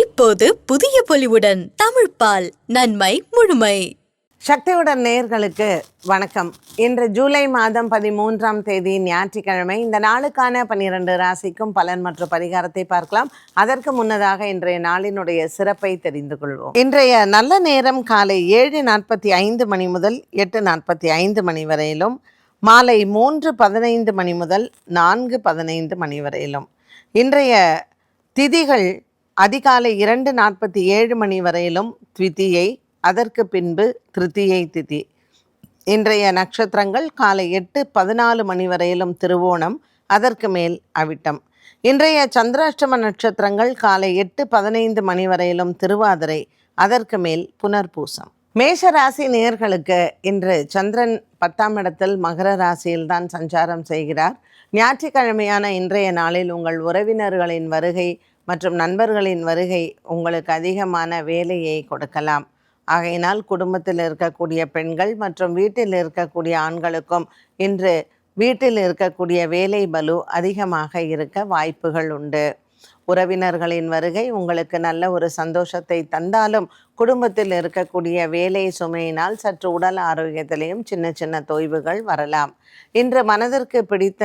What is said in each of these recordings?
இப்போது புதிய பொலிவுடன் தமிழ் பால் நன்மை முழுமை. சக்தியுடன் நேர்களுக்கு வணக்கம். இன்று ஜூலை மாதம் பதிமூன்றாம் தேதி ஞாயிற்றுக்கிழமை இந்த நாளுக்கான பன்னிரண்டு ராசிக்கும் பலன் மற்றும் பரிகாரத்தை பார்க்கலாம். அதற்கு முன்னதாக இன்றைய நாளினுடைய சிறப்பை தெரிந்து கொள்வோம். இன்றைய நல்ல நேரம் காலை ஏழு நாற்பத்தி ஐந்து மணி முதல் எட்டு நாற்பத்தி ஐந்து மணி வரையிலும் மாலை மூன்று பதினைந்து மணி முதல் நான்கு பதினைந்து மணி வரையிலும். இன்றைய திதிகள் அதிகாலை இரண்டு நாற்பத்தி ஏழு மணி வரையிலும் த்விதியை அதற்கு பின்பு திருத்தியை திதி. இன்றைய நட்சத்திரங்கள் காலை எட்டு பதினாலு மணி வரையிலும் திருவோணம் அதற்கு மேல் அவிட்டம். இன்றைய சந்திராஷ்டம நட்சத்திரங்கள் காலை எட்டு பதினைந்து மணி வரையிலும் திருவாதிரை அதற்கு மேல் புனர்பூசம். மேஷ ராசி நேயர்களுக்கு இன்று சந்திரன் பத்தாம் இடத்தில் மகர ராசியில்தான் சஞ்சாரம் செய்கிறார். ஞாயிற்றுக்கிழமையான இன்றைய நாளில் உங்கள் உறவினர்களின் வருகை மற்றும் நண்பர்களின் வருகை உங்களுக்கு அதிகமான வேலையை கொடுக்கலாம். ஆகையினால் குடும்பத்தில் இருக்கக்கூடிய பெண்கள் மற்றும் வீட்டில் இருக்கக்கூடிய ஆண்களுக்கும் இன்று வீட்டில் இருக்கக்கூடிய வேலை பலு அதிகமாக இருக்க வாய்ப்புகள் உண்டு. உறவினர்களின் வருகை உங்களுக்கு நல்ல ஒரு சந்தோஷத்தை தந்தாலும் குடும்பத்தில் இருக்கக்கூடிய வேலை சுமையினால் சற்று உடல் ஆரோக்கியத்திலையும் சின்ன சின்ன தொய்வுகள் வரலாம். இன்று மனதிற்கு பிடித்த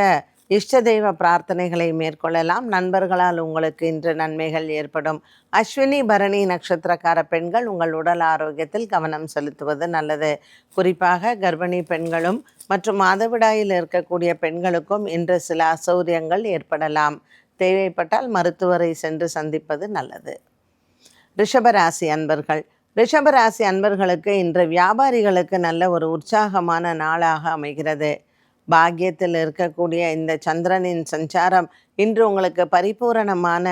இஷ்ட தெய்வ பிரார்த்தனைகளை மேற்கொள்ளலாம். நண்பர்களால் உங்களுக்கு இன்று நன்மைகள் ஏற்படும். அஸ்வினி பரணி நட்சத்திரக்கார பெண்கள் உங்கள் உடல் ஆரோக்கியத்தில் கவனம் செலுத்துவது நல்லது. குறிப்பாக கர்ப்பிணி பெண்களும் மற்றும் மாதவிடாயில் இருக்கக்கூடிய பெண்களுக்கும் இன்று சில அசௌரியங்கள் ஏற்படலாம். தேவைப்பட்டால் மருத்துவரை சென்று சந்திப்பது நல்லது. ரிஷபராசி அன்பர்கள். ரிஷபராசி அன்பர்களுக்கு இன்று வியாபாரிகளுக்கு நல்ல ஒரு உற்சாகமான நாளாக அமைகிறது. பாக்கியத்தில் இருக்கக்கூடிய இந்த சந்திரனின் சஞ்சாரம் இன்று உங்களுக்கு பரிபூரணமான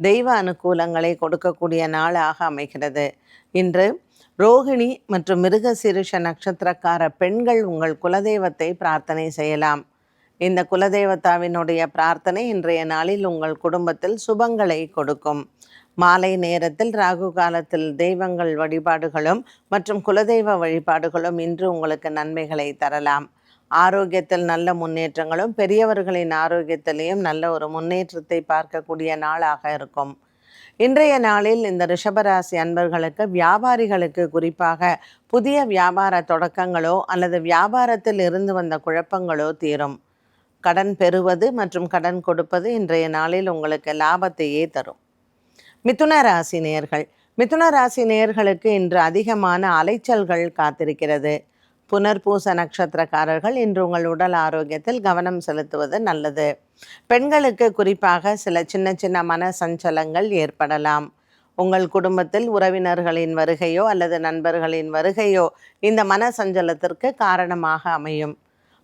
தெய்வ அனுகூலங்களை கொடுக்கக்கூடிய நாளாக அமைகிறது. இன்று ரோகிணி மற்றும் மிருகசீரிஷ நட்சத்திரக்கார பெண்கள் உங்கள் குலதெய்வத்தை பிரார்த்தனை செய்யலாம். இந்த குலதெய்வத்தாவினுடைய பிரார்த்தனை இன்றைய நாளில் உங்கள் குடும்பத்தில் சுபங்களை கொடுக்கும். மாலை நேரத்தில் ராகு காலத்தில் தெய்வங்கள் வழிபாடுகளும் மற்றும் குலதெய்வ வழிபாடுகளும் இன்று உங்களுக்கு நன்மைகளை தரலாம். ஆரோக்கியத்தில் நல்ல முன்னேற்றங்களும் பெரியவர்களின் ஆரோக்கியத்திலையும் நல்ல ஒரு முன்னேற்றத்தை பார்க்கக்கூடிய நாளாக இருக்கும். இன்றைய நாளில் இந்த ரிஷபராசி அன்பர்களுக்கு வியாபாரிகளுக்கு குறிப்பாக புதிய வியாபார தொடக்கங்களோ அல்லது வியாபாரத்தில் இருந்து வந்த குழப்பங்களோ தீரும். கடன் பெறுவது மற்றும் கடன் கொடுப்பது இன்றைய நாளில் உங்களுக்கு லாபத்தையே தரும். மிதுன ராசி நேயர்கள். மிதுன ராசி நேயர்களுக்கு இன்று அதிகமான அலைச்சல்கள் காத்திருக்கிறது. புனர்பூச நட்சத்திரக்காரர்கள் இன்று உங்கள் உடல் ஆரோக்கியத்தில் கவனம் செலுத்துவது நல்லது. பெண்களுக்கு குறிப்பாக சில சின்ன சின்ன மன சஞ்சலங்கள் ஏற்படலாம். உங்கள் குடும்பத்தில் உறவினர்களின் வருகையோ அல்லது நண்பர்களின் வருகையோ இந்த மன சஞ்சலத்திற்கு காரணமாக அமையும்.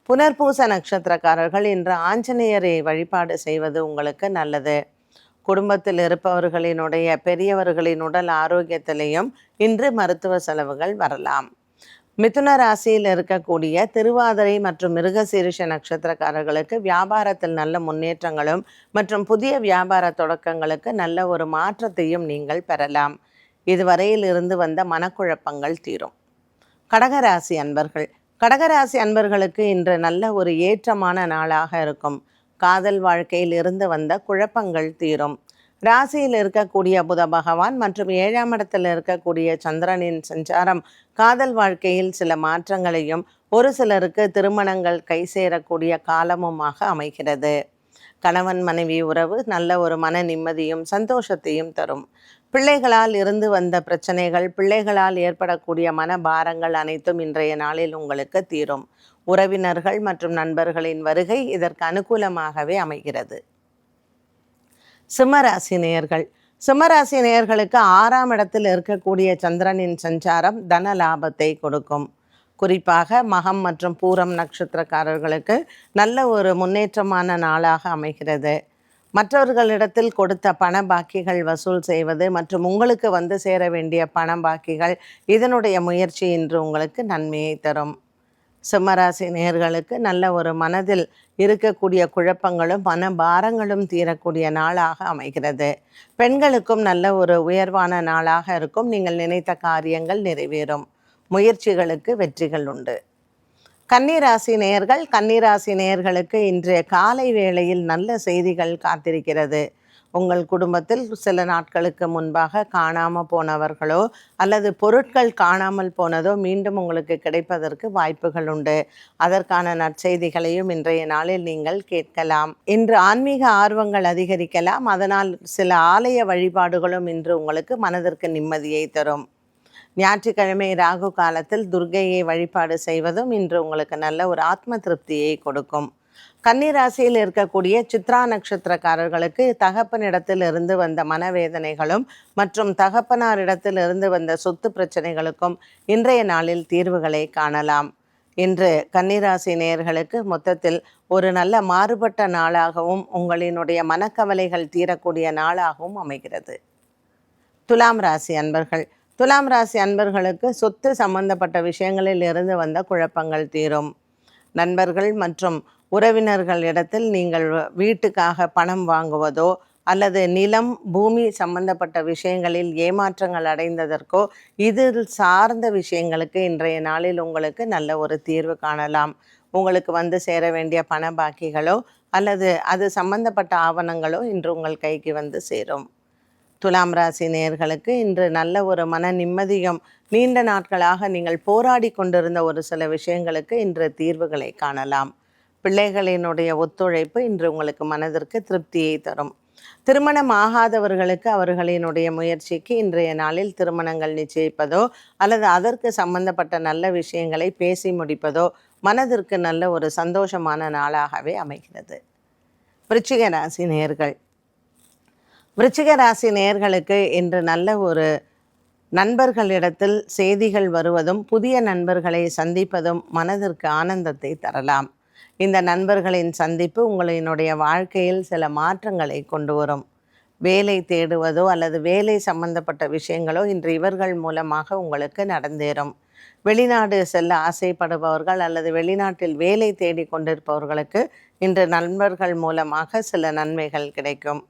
புனர்பூச நட்சத்திரக்காரர்கள் இன்று ஆஞ்சநேயரை வழிபாடு செய்வது உங்களுக்கு நல்லது. குடும்பத்தில் இருப்பவர்களினுடைய பெரியவர்களின் உடல் ஆரோக்கியத்திலையும் இன்று மருத்துவ செலவுகள் வரலாம். மிதுன ராசியில் இருக்கக்கூடிய திருவாதிரை மற்றும் மிருகசீரிஷ நட்சத்திரக்காரர்களுக்கு வியாபாரத்தில் நல்ல முன்னேற்றங்களும் மற்றும் புதிய வியாபார தொடக்கங்களுக்கு நல்ல ஒரு மாற்றத்தையும் நீங்கள் பெறலாம். இதுவரையில் இருந்து வந்த மனக்குழப்பங்கள் தீரும். கடகராசி அன்பர்கள். கடகராசி அன்பர்களுக்கு இன்று நல்ல ஒரு ஏற்றமான நாளாக இருக்கும். காதல் வாழ்க்கையில் இருந்து வந்த குழப்பங்கள் தீரும். ராசியில் இருக்கக்கூடிய புத பகவான் மற்றும் ஏழாம் இடத்தில் இருக்கக்கூடிய சந்திரனின் சஞ்சாரம் காதல் வாழ்க்கையில் சில மாற்றங்களையும் ஒரு சிலருக்கு திருமணங்கள் கை சேரக்கூடிய காலமுமாக அமைகிறது. கணவன் மனைவி உறவு நல்ல ஒரு மன நிம்மதியும் சந்தோஷத்தையும் தரும். பிள்ளைகளால் இருந்து வந்த பிரச்சனைகள் பிள்ளைகளால் ஏற்படக்கூடிய மன பாரங்கள் அனைத்தும் இன்றைய நாளில் உங்களுக்கு தீரும். உறவினர்கள் மற்றும் நண்பர்களின் வருகை இதற்கு அனுகூலமாகவே அமைகிறது. சிம்மராசி நேயர்கள். சிம்மராசி நேயர்களுக்கு ஆறாம் இடத்தில் இருக்கக்கூடிய சந்திரனின் சஞ்சாரம் தன லாபத்தை கொடுக்கும். குறிப்பாக மகம் மற்றும் பூரம் நட்சத்திரக்காரர்களுக்கு நல்ல ஒரு முன்னேற்றமான நாளாக அமைகிறது. மற்றவர்களிடத்தில் கொடுத்த பண பாக்கிகள் வசூல் செய்வது மற்றும் உங்களுக்கு வந்து சேர வேண்டிய பண பாக்கிகள் இதனுடைய முயற்சி இன்று உங்களுக்கு நன்மையை தரும். சிம்மராசி நேயர்களுக்கு நல்ல ஒரு மனதில் இருக்கக்கூடிய குழப்பங்களும் மன பாரங்களும் தீரக்கூடிய நாளாக அமைகிறது. பெண்களுக்கும் நல்ல ஒரு உயர்வான நாளாக இருக்கும். நீங்கள் நினைத்த காரியங்கள் நிறைவேறும். முயற்சிகளுக்கு வெற்றிகள் உண்டு. கன்னிராசி நேயர்கள் கன்னிராசி நேயர்களுக்கு இன்றைய காலை வேளையில் நல்ல செய்திகள் காத்திருக்கிறது. உங்கள் குடும்பத்தில் சில நாட்களுக்கு முன்பாக காணாமல் போனவர்களோ அல்லது பொருட்கள் காணாமல் போனதோ மீண்டும் உங்களுக்கு கிடைப்பதற்கு வாய்ப்புகள் உண்டு. அதற்கான நற்செய்திகளையும் இன்றைய நாளில் நீங்கள் கேட்கலாம். இன்று ஆன்மீக ஆர்வங்கள் அதிகரிக்கலாம். அதனால் சில ஆலய வழிபாடுகளும் இன்று உங்களுக்கு மனதிற்கு நிம்மதியை தரும். ஞாயிற்றுக்கிழமை ராகு காலத்தில் துர்க்கையை வழிபாடு செய்வதும் இன்று உங்களுக்கு நல்ல ஒரு ஆத்ம திருப்தியை கொடுக்கும். கன்னிராசியில் இருக்கக்கூடிய சித்ரா நட்சத்திரக்காரர்களுக்கு தகப்பனிடத்தில் இருந்து வந்த மனவேதனைகளும் மற்றும் தகப்பனாரிடத்தில் இருந்து வந்த சொத்து பிரச்சனைகளுக்கும் இன்றைய நாளில் தீர்வுகளை காணலாம். இன்று கன்னிராசி நேயர்களுக்கு மொத்தத்தில் ஒரு நல்ல மாறுபட்ட நாளாகவும் உங்களினுடைய மனக்கவலைகள் தீரக்கூடிய நாளாகவும் அமைகிறது. துலாம் ராசி அன்பர்கள். துலாம் ராசி அன்பர்களுக்கு சொத்து சம்பந்தப்பட்ட விஷயங்களில் இருந்து வந்த குழப்பங்கள் தீரும். நண்பர்கள் மற்றும் உறவினர்கள் இடத்தில் நீங்கள் வீட்டுக்காக பணம் வாங்குவதோ அல்லது நிலம் பூமி சம்பந்தப்பட்ட விஷயங்களில் ஏமாற்றங்கள் அடைந்ததற்கோ இதில் சார்ந்த விஷயங்களுக்கு இன்றைய நாளில் உங்களுக்கு நல்ல ஒரு தீர்வு காணலாம். உங்களுக்கு வந்து சேர வேண்டிய பண பாக்கிகளோ அல்லது அது சம்பந்தப்பட்ட ஆவணங்களோ இன்று உங்கள் கைக்கு வந்து சேரும். துலாம் ராசி நேர்களுக்கு இன்று நல்ல ஒரு மன நிம்மதியும் நீண்ட நாட்களாக நீங்கள் போராடி கொண்டிருந்த ஒரு சில விஷயங்களுக்கு இன்று தீர்வுகளை காணலாம். பிள்ளைகளினுடைய ஒத்துழைப்பு இன்று உங்களுக்கு மனதிற்கு திருப்தியை தரும். திருமணம் ஆகாதவர்களுக்கு அவர்களினுடைய முயற்சிக்கு இன்றைய நாளில் திருமணங்கள் நிச்சயிப்பதோ அல்லது அதற்கு சம்பந்தப்பட்ட நல்ல விஷயங்களை பேசி முடிப்பதோ மனதிற்கு நல்ல ஒரு சந்தோஷமான நாளாகவே அமைகிறது. விருச்சிக ராசி நேர்கள் விருச்சிக ராசி நேர்களுக்கு இன்று நல்ல ஒரு நண்பர்களிடத்தில் செய்திகள் வருவதும் புதிய நண்பர்களை சந்திப்பதும் மனதிற்கு ஆனந்தத்தை தரலாம். இந்த நண்பர்களின் சந்திப்பு உங்களினுடைய வாழ்க்கையில் சில மாற்றங்களை கொண்டு வரும். வேலை தேடுவதோ அல்லது வேலை சம்பந்தப்பட்ட விஷயங்களோ இன்று இவர்கள் மூலமாக உங்களுக்கு நடந்தேறும். வெளிநாடு செல்ல ஆசைப்படுபவர்கள் அல்லது வெளிநாட்டில் வேலை தேடி கொண்டிருப்பவர்களுக்கு இன்று நண்பர்கள் மூலமாக சில நன்மைகள் கிடைக்கும்.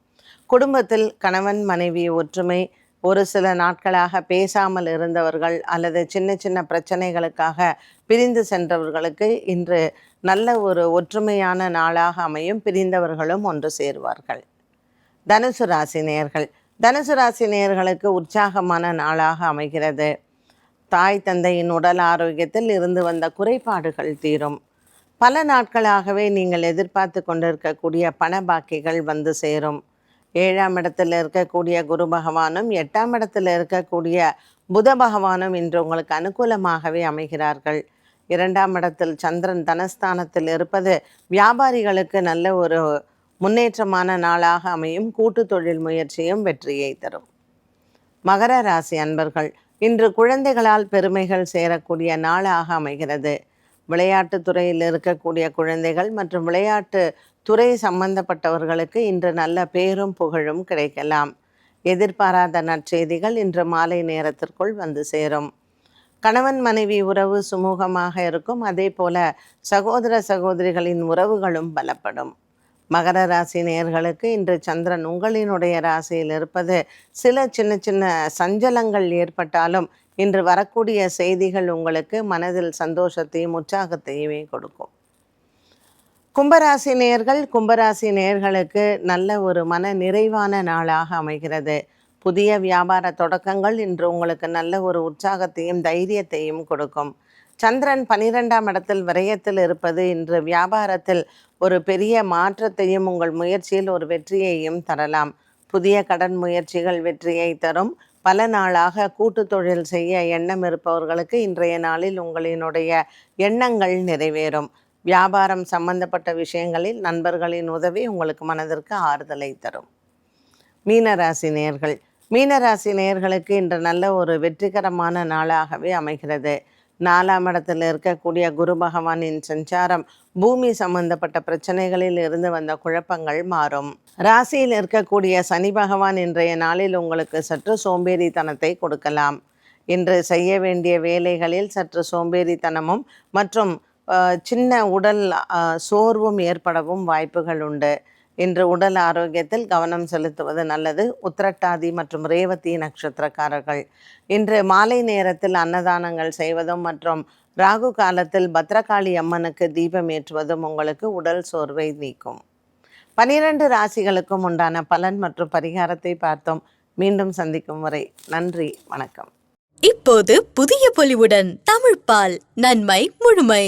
குடும்பத்தில் கணவன் மனைவி ஒற்றுமை ஒரு சில நாட்களாக பேசாமல் இருந்தவர்கள் அல்லது சின்ன சின்ன பிரச்சனைகளுக்காக பிரிந்து சென்றவர்களுக்கு இன்று நல்ல ஒரு ஒற்றுமையான நாளாக அமையும். பிரிந்தவர்களும் ஒன்று சேருவார்கள். தனுசு ராசி நேயர்கள். தனுசு ராசி நேயர்களுக்கு உற்சாகமான நாளாக அமைகிறது. தாய் தந்தையின் உடல் ஆரோக்கியத்தில் இருந்து வந்த குறைபாடுகள் தீரும். பல நாட்களாகவே நீங்கள் எதிர்பார்த்து கொண்டிருக்கக்கூடிய பண பாக்கிகள் வந்து சேரும். ஏழாம் இடத்தில் இருக்கக்கூடிய குரு பகவானும் எட்டாம் இடத்தில் இருக்கக்கூடிய புத பகவானும் இன்று உங்களுக்கு அனுகூலமாகவே அமைகிறார்கள். இரண்டாம் இடத்தில் சந்திரன் தனஸ்தானத்தில் இருப்பது வியாபாரிகளுக்கு நல்ல ஒரு முன்னேற்றமான நாளாக அமையும். கூட்டு தொழில் முயற்சியும் வெற்றியை தரும். மகர ராசி அன்பர்கள் இன்று குழந்தைகளால் பெருமைகள் சேரக்கூடிய நாளாக அமைகிறது. விளையாட்டுத்துறையில் இருக்கக்கூடிய குழந்தைகள் மற்றும் விளையாட்டு துறை சம்பந்தப்பட்டவர்களுக்கு இன்று நல்ல பேரும் புகழும் கிடைக்கலாம். எதிர்பாராத நற்செய்திகள் இன்று மாலை நேரத்திற்குள் வந்து சேரும். கணவன் மனைவி உறவு சுமூகமாக இருக்கும். அதே போல சகோதர சகோதரிகளின் உறவுகளும் பலப்படும். மகர ராசி நேயர்களுக்கு இன்று சந்திரன் உங்களினுடைய ராசியில் இருப்பது சில சின்ன சின்ன சஞ்சலங்கள் ஏற்பட்டாலும் இன்று வரக்கூடிய செய்திகள் உங்களுக்கு மனதில் சந்தோஷத்தையும் உற்சாகத்தையுமே கொடுக்கும். கும்பராசி நேயர்கள் கும்பராசி நேயர்களுக்கு நல்ல ஒரு மன நிறைவான நாளாக அமைகிறது. புதிய வியாபார தொடக்கங்கள் இன்று உங்களுக்கு நல்ல ஒரு உற்சாகத்தையும் தைரியத்தையும் கொடுக்கும். சந்திரன் பனிரெண்டாம் இடத்தில் விரயத்தில் இருப்பது இன்று வியாபாரத்தில் ஒரு பெரிய மாற்றத்தையும் உங்கள் முயற்சியில் ஒரு வெற்றியையும் தரலாம். புதிய கடன் முயற்சிகள் வெற்றியை தரும். பல நாளாக கூட்டு தொழில் செய்ய எண்ணம் இருப்பவர்களுக்கு இன்றைய நாளில் உங்களினுடைய எண்ணங்கள் நிறைவேறும். வியாபாரம் சம்பந்தப்பட்ட விஷயங்களில் நண்பர்களின் உதவி உங்களுக்கு மனதிற்கு ஆறுதலை தரும். மீனராசி நேயர்கள் மீனராசி நேர்களுக்கு இன்று நல்ல ஒரு வெற்றிகரமான நாளாகவே அமைகிறது. நாலாம் இடத்தில் இருக்கக்கூடிய குரு பகவானின் சஞ்சாரம் பூமி சம்பந்தப்பட்ட பிரச்சனைகளில் இருந்து வந்த குழப்பங்கள் மாறும். ராசியில் இருக்கக்கூடிய சனி பகவான் இன்றைய நாளில் உங்களுக்கு சற்று சோம்பேறித்தனத்தை கொடுக்கலாம். இன்று செய்ய வேண்டிய வேலைகளில் சற்று சோம்பேறித்தனமும் மற்றும் சின்ன உடல் சோர்வும் ஏற்படவும் வாய்ப்புகள் உண்டு. இன்று உடல் ஆரோக்கியத்தில் கவனம் செலுத்துவது நல்லது. உத்திரட்டாதி மற்றும் ரேவதி நட்சத்திரக்காரர்கள். இன்று மாலை நேரத்தில் அன்னதானங்கள் செய்வதும் மற்றும் ராகு காலத்தில் பத்ரகாளி அம்மனுக்கு தீபம் ஏற்றுவதும் உங்களுக்கு உடல் சோர்வை நீக்கும். பனிரெண்டு ராசிகளுக்கும் உண்டான பலன் மற்றும் பரிகாரத்தை பார்த்தோம். மீண்டும் சந்திக்கும் வரை நன்றி வணக்கம். இப்போது புதிய பொலிவுடன் தமிழ்பால் நன்மை முழுமை.